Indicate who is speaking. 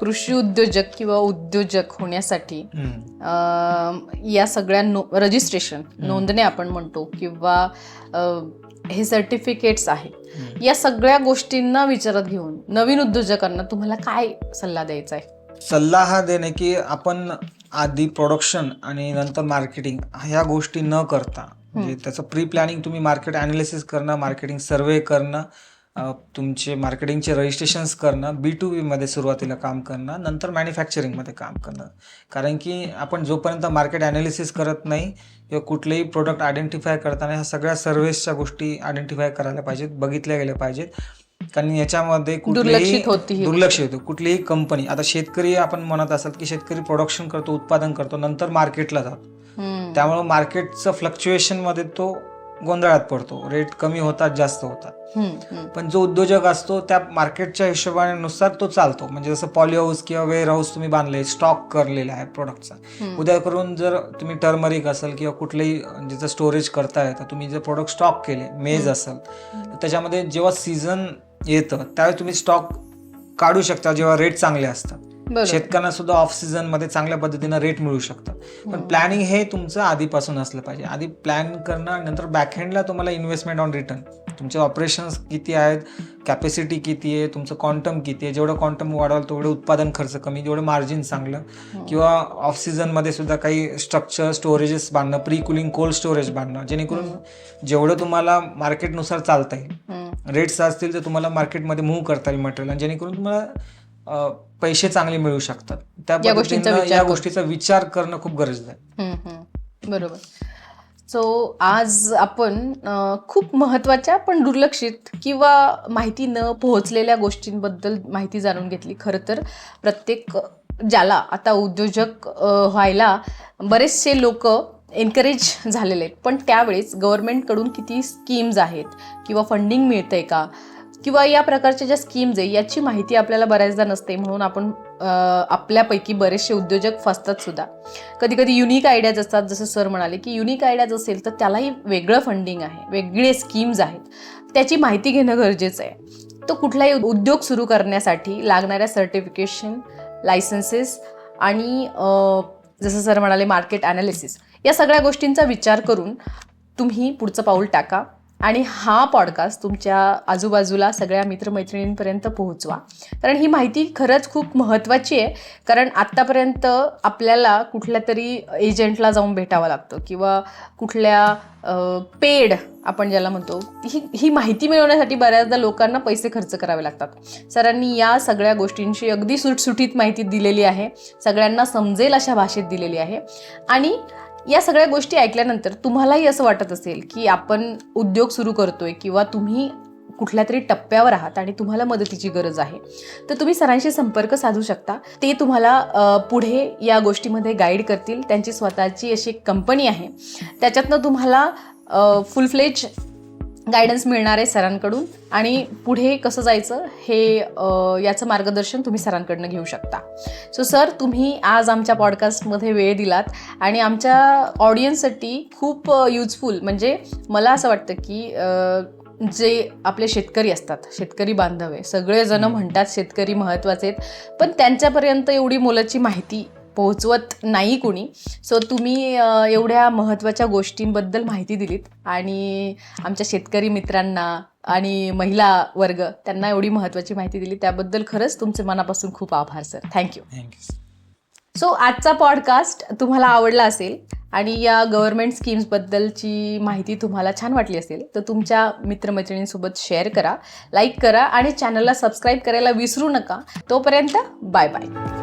Speaker 1: कृषी उद्योजक किंवा उद्योजक होण्यासाठी या सगळ्या नो रजिस्ट्रेशन नोंदणी आपण म्हणतो किंवा हे सर्टिफिकेट्स आहे या सगळ्या गोष्टींना विचारात घेऊन नवीन उद्योजकांना तुम्हाला काय सल्ला द्यायचा आहे?
Speaker 2: सल्ला हा देणे की आपण आधी प्रोडक्शन आणि नंतर मार्केटिंग ह्या गोष्टी न करता म्हणजे त्याचं प्री प्लॅनिंग तुम्ही मार्केट अनालिसिस करणं मार्केटिंग सर्वे करणं तुमचे मार्केटिंगचे रजिस्ट्रेशन्स करणं बी टू बीमध्ये सुरुवातीला काम करणं नंतर मॅन्युफॅक्चरिंगमध्ये काम करणं. कारण की आपण जोपर्यंत मार्केट अनालिसिस करत नाही किंवा कुठलेही प्रोडक्ट आयडेंटिफाय करताना ह्या सगळ्या सर्व्हिसच्या गोष्टी आयडेंटिफाय करायला पाहिजेत बघितल्या गेल्या पाहिजेत. कारण याच्यामध्ये कुठलेही
Speaker 1: दुर्लक्षित होती
Speaker 2: दुर्लक्ष होतं. कुठलीही कंपनी आता शेतकरी आपण म्हणत असतात की शेतकरी प्रोडक्शन करतो उत्पादन करतो नंतर मार्केटला जातो. त्यामुळे मार्केटचं फ्लक्च्युएशनमध्ये तो गोंधळात पडतो. रेट कमी होतात जास्त होतात. पण जो उद्योजक असतो त्या मार्केटच्या हिशोबानुसार तो चालतो. म्हणजे जसं पॉली हाऊस किंवा वेअर हाऊस तुम्ही बांधले स्टॉक करलेला आहे प्रोडक्टचा. उद्या करून जर तुम्ही टर्मरिक असेल किंवा कुठलंही ज्याचं स्टोरेज करताय तर तुम्ही जर प्रोडक्ट स्टॉक केले मेज असेल तर त्याच्यामध्ये जेव्हा सीझन येतं त्यावेळी तुम्ही स्टॉक काढू शकता जेव्हा रेट चांगले असतात. शेतकऱ्यांना सुद्धा ऑफ सीझनमध्ये चांगल्या पद्धतीनं रेट मिळू शकतात. पण प्लॅनिंग हे तुमचं आधीपासून असलं पाहिजे. आधी प्लॅन करणं नंतर बॅकहँडला तुम्हाला इन्व्हेस्टमेंट ऑन रिटर्न तुमचे ऑपरेशन्स किती आहेत कॅपॅसिटी किती आहे तुमचं क्वांटम किती आहे. जेवढं क्वांटम वाढवाल तेवढं उत्पादन खर्च कमी जेवढं मार्जिन चांगलं. किंवा ऑफ सीझनमध्ये सुद्धा काही स्ट्रक्चर स्टोरेजेस बांधणं प्री कुलिंग कोल्ड स्टोरेज बांधणं. जेणेकरून जेवढं तुम्हाला मार्केटनुसार चालता येईल. रेट्स असतील तर तुम्हाला मार्केटमध्ये मूव्ह करता येईल मटेरियल आणि जेणेकरून तुम्हाला पैसे चांगले मिळू शकतात. त्या
Speaker 1: गोष्टींचा
Speaker 2: या. गोष्टीचा विचार करणं खूप गरजेचं आहे.
Speaker 1: बरोबर. सो आज आपण खूप महत्त्वाच्या पण दुर्लक्षित किंवा माहिती न पोहोचलेल्या गोष्टींबद्दल माहिती जाणून घेतली. खरं तर प्रत्येक ज्याला आता उद्योजक व्हायला बरेचसे लोक एनकरेज झालेले आहेत. पण त्यावेळेस गव्हर्नमेंटकडून किती स्कीम्स आहेत? किंवा फंडिंग मिळतंय का? किंवा या प्रकारच्या ज्या स्कीम्स आहे याची माहिती आपल्याला बऱ्याचदा नसते. म्हणून आपण आपल्यापैकी बरेचसे उद्योजक फसतात सुद्धा. कधी कधी युनिक आयडियाज असतात. जसं सर म्हणाले की युनिक आयडियाज असेल तर त्यालाही वेगळं फंडिंग आहे. वेगळे स्कीम्स आहेत. त्याची माहिती घेणं गरजेचं आहे. तो कुठलाही उद्योग सुरू करण्यासाठी लागणाऱ्या सर्टिफिकेशन लायसन्सेस आणि जसं सर म्हणाले मार्केट ॲनालिसिस या सगळ्या गोष्टींचा विचार करून तुम्ही पुढचं पाऊल टाका. आणि हा पॉडकास्ट तुमच्या आजूबाजूला सगळ्या मित्रमैत्रिणींपर्यंत पोहोचवा. कारण ही माहिती खरंच खूप महत्त्वाची आहे. कारण आत्तापर्यंत आपल्याला कुठल्या तरी एजंटला जाऊन भेटावं लागतं किंवा कुठल्या पेड आपण ज्याला म्हणतो ही ही माहिती मिळवण्यासाठी बऱ्याचदा लोकांना पैसे खर्च करावे लागतात. सरांनी या सगळ्या गोष्टींची अगदी सुटसुटीत माहिती दिलेली आहे. सगळ्यांना समजेल अशा भाषेत दिलेली आहे. आणि या सगळ्या गोष्टी ऐकल्यानंतर तुम्हालाही असं वाटत असेल की आपण उद्योग सुरू करतोय किंवा तुम्ही कुठल्या तरी टप्प्यावर आहात आणि तुम्हाला मदतीची गरज आहे तर तुम्ही सरांशी संपर्क साधू शकता. ते तुम्हाला पुढे या गोष्टीमध्ये गाईड करतील. त्यांची स्वतःची अशी एक कंपनी आहे. त्याच्यातनं तुम्हाला फुल फ्लेज गायडन्स मिळणार आहे सरांकडून. आणि पुढे कसं जायचं हे याचं मार्गदर्शन तुम्ही सरांकडनं घेऊ शकता. सो सर तुम्ही आज आमच्या पॉडकास्टमध्ये वेळ दिलात आणि आमच्या ऑडियन्ससाठी खूप युजफुल म्हणजे मला असं वाटतं की जे आपले शेतकरी असतात शेतकरी बांधव आहे सगळेजण म्हणतात शेतकरी महत्त्वाचे आहेत पण त्यांच्यापर्यंत एवढी मोलाची माहिती पोहोचवत नाही कोणी. सो तुम्ही एवढ्या महत्त्वाच्या गोष्टींबद्दल माहिती दिलीत आणि आमच्या शेतकरी मित्रांना आणि महिला वर्ग त्यांना एवढी महत्त्वाची माहिती दिली. त्याबद्दल खरंच तुमचे मनापासून खूप आभार sir thank you
Speaker 2: thank you
Speaker 1: so आजचा पॉडकास्ट तुम्हाला आवडला असेल आणि या गव्हर्नमेंट स्कीम्सबद्दलची माहिती तुम्हाला छान वाटली असेल तर तुमच्या मित्रमैत्रिणींसोबत शेअर करा लाईक करा आणि चॅनलला सबस्क्राईब करायला विसरू नका. तोपर्यंत बाय बाय